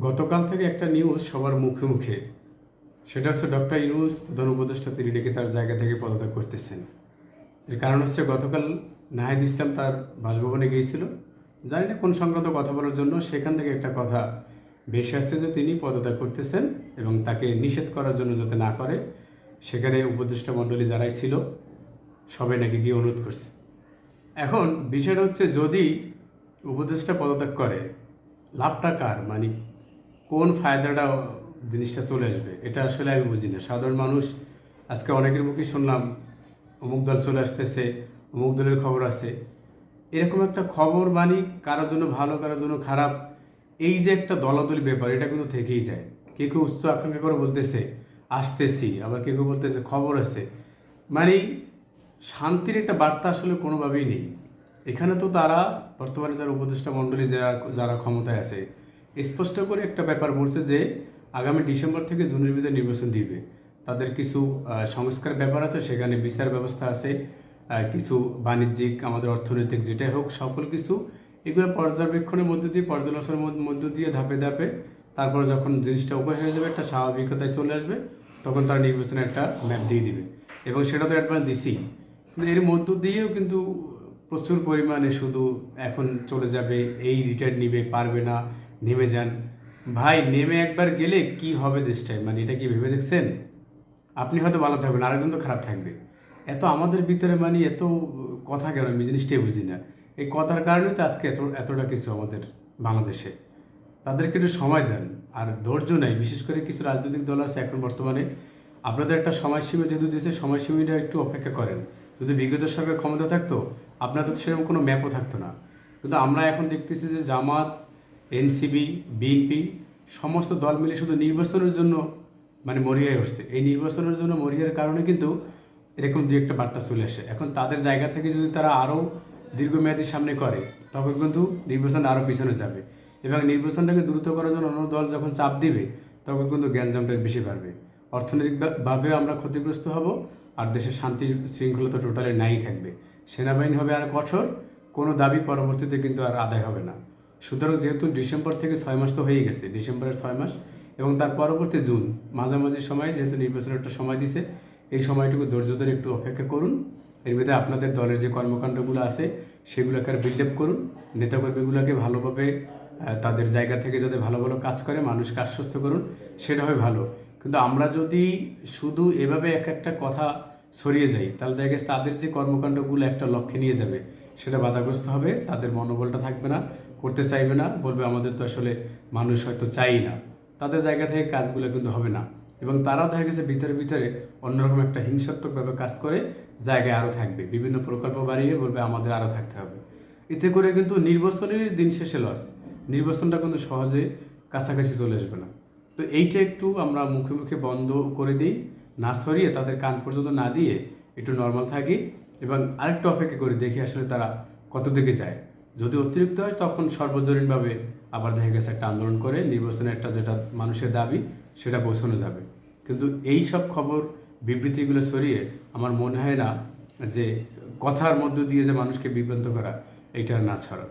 গতকাল থেকে একটা নিউজ সবার মুখে মুখে। সেটা হচ্ছে ডক্টর ইউনুস, প্রধান উপদেষ্টা, তিনি ডেকে তার জায়গা থেকে পদত্যাগ করতেছেন। এর কারণ হচ্ছে গতকাল নাহিদ ইসলাম তার বাসভবনে গিয়েছিল। জানি না কোন সংক্রান্ত কথা বলার জন্য সেখান থেকে একটা কথা বেশি আসছে যে তিনি পদত্যাগ করতেছেন এবং তাকে নিষেধ করার জন্য যাতে না করে, সেখানে উপদেষ্টা মণ্ডলী যারাই ছিল, সবাই নাকি গিয়ে অনুরোধ করছে। এখন বিষয়টা হচ্ছে যদি উপদেষ্টা পদত্যাগ করে, লাভটা কার? মানে কোন ফায়দাটা জিনিসটা চলে আসবে? এটা আসলে আমি বুঝি না। সাধারণ মানুষ, আজকে অনেকের মুখেই শুনলাম, অমুক দল চলে আসতেছে, অমুক দলের খবর আছে। এরকম একটা খবর মানি কারোর জন্য ভালো, কারোর জন্য খারাপ, এই যে একটা দলাদলি ব্যাপার, এটা কিন্তু থেকেই যায়। কেউ কেউ উচ্চ আকাঙ্ক্ষা করে বলতেছে, আসতেছি। আবার কেউ কেউ বলতেছে, খবর আছে। মানে শান্তির একটা বার্তা আসলে কোনোভাবেই নেই। এখানে তো তারা, বর্তমানে যারা উপদেষ্টা মণ্ডলী, যারা যারা ক্ষমতায় আছে স্পষ্ট করে একটা ব্যাপার বলছে যে আগামী ডিসেম্বর থেকে জুনের ভিতরে নির্বাচন দিবে। তাদের কিছু সংস্কার ব্যাপার আছে, সেখানে বিচার ব্যবস্থা আছে কিছু বাণিজ্যিক, আমাদের অর্থনৈতিক যেটাই হোক, সকল কিছু, এগুলো পর্যবেক্ষণের মধ্য দিয়ে, পর্যালোচনার মধ্য- দিয়ে ধাপে ধাপে তারপর যখন জিনিসটা উপায় হয়ে যাবে, একটা স্বাভাবিকতায় চলে আসবে, তখন তারা নির্বাচনে একটা ম্যাপ দিয়ে দিবে। এবং সেটা তো অ্যাডভান্স দিছি। কিন্তু এর মধ্য দিয়েও কিন্তু প্রচুর পরিমাণে শুধু এখন চলে যাবে, এই রিটায়ার নিবে, পারবে না নেমে যান। ভাই, নেমে একবার গেলে কি হবে দেশটায় মানে এটা কি ভেবে দেখছেন? আপনি হয়তো ভালো থাকবেন, আরেকজন তো খারাপ থাকবে। এত আমাদের ভিতরে মানে এত কথা কেন? আমি জিনিসটাই বুঝি না। এই কথার কারণেই তো আজকে এত, এতটা কিছু আমাদের বাংলাদেশে। তাদেরকে একটু সময় দেন, আর ধৈর্য নেই। বিশেষ করে কিছু রাজনৈতিক দল আছে এখন বর্তমানে। আপনাদের একটা সময়সীমা যেহেতু দিয়েছে, সময়সীমাটা একটু অপেক্ষা করেন। যদি বিগত সরকার ক্ষমতা থাকতো আপনার তো সেরকম কোনো ম্যাপও থাকতো না। কিন্তু আমরা এখন দেখতেছি যে জামাত এনসিবি বিএনপি সমস্ত দল মিলে শুধু নির্বাচনের জন্য মানে মরিয়ায় উঠছে। এই নির্বাচনের জন্য মরিয়ার কারণে কিন্তু এরকম দু একটা বার্তা চলে আসে। এখন তাদের জায়গা থেকে যদি তারা আরও দীর্ঘমেয়াদী সামনে করে, তখন কিন্তু নির্বাচন আরও পিছনে যাবে। এবং নির্বাচনটাকে দ্রুত করার জন্য অন্য দল যখন চাপ দিবে, তখন কিন্তু জ্ঞানজামটা বেশি বাড়বে। অর্থনৈতিকভাবেও আমরা ক্ষতিগ্রস্ত হব আর দেশের শান্তি শৃঙ্খলা তো টোটালি নাই থাকবে। সেনাবাহিনী হবে আর কঠোর, কোনো দাবি পরবর্তীতে কিন্তু আর আদায় হবে না। সুতরাং যেহেতু ডিসেম্বর থেকে ছয় মাস তো হয়ে গেছে, ডিসেম্বরের ছয় মাস এবং তার পরবর্তী জুন, মাঝামাঝি সময় যেহেতু নির্বাচনের একটা সময় দিছে, এই সময়টুকু ধৈর্য ধরে একটু অপেক্ষা করুন। এর ভিতরে আপনাদের দলের যে কর্মকাণ্ডগুলো আছে, সেগুলোকে আর বিল্ড আপ করুন। নেতাকর্মীগুলোকে ভালোভাবে তাদের জায়গা থেকে যাতে ভালো ভালো কাজ করে, মানুষকে আশ্বস্ত করুন, সেটা হবে ভালো। কিন্তু আমরা যদি শুধু এভাবে এক একটা কথা ছড়িয়ে যাই, তাহলে দেখা গেছে তাদের যে কর্মকাণ্ডগুলো একটা লক্ষ্যে নিয়ে যাবে, সেটা বাধাগ্রস্ত হবে, তাদের মনোবলটা থাকবে না। করতে চাইবে না, বলবে আমাদের তো আসলে মানুষ হয়তো চাই না। তাদের জায়গা থেকে কাজগুলো কিন্তু হবে না। এবং তারাও দেখা গেছে ভিতরে ভিতরে অন্যরকম একটা হিংসাত্মকভাবে কাজ করে জায়গায় আরও থাকবে। বিভিন্ন প্রকল্প বাড়িয়ে বলবে আমাদের আরও থাকতে হবে। এতে করে কিন্তু নির্বাচনের দিন শেষে লস নির্বাচনটা কিন্তু সহজে কাছাকাছি চলে আসবে না। তো এইটা একটু আমরা মুখে মুখে বন্ধ করে দিই, না সরিয়ে তাদের কান পর্যন্ত না দিয়ে একটু নর্মাল থাকি এবং আরেকটু অপেক্ষা করি, দেখি আসলে তারা কত দিকে যায়। যদি অতিরিক্ত হয়, তখন সর্বজনীনভাবে আবার দেখা গেছে একটা আন্দোলন করে নির্বাচনের একটা যেটা মানুষের দাবি, সেটা বোঝানো যাবে। কিন্তু এই সব খবর, বিবৃতিগুলো সরিয়ে আমার মনে হয় না যে কথার মধ্য দিয়ে যে মানুষকে বিভ্রান্ত করা এটা না ছাড়া।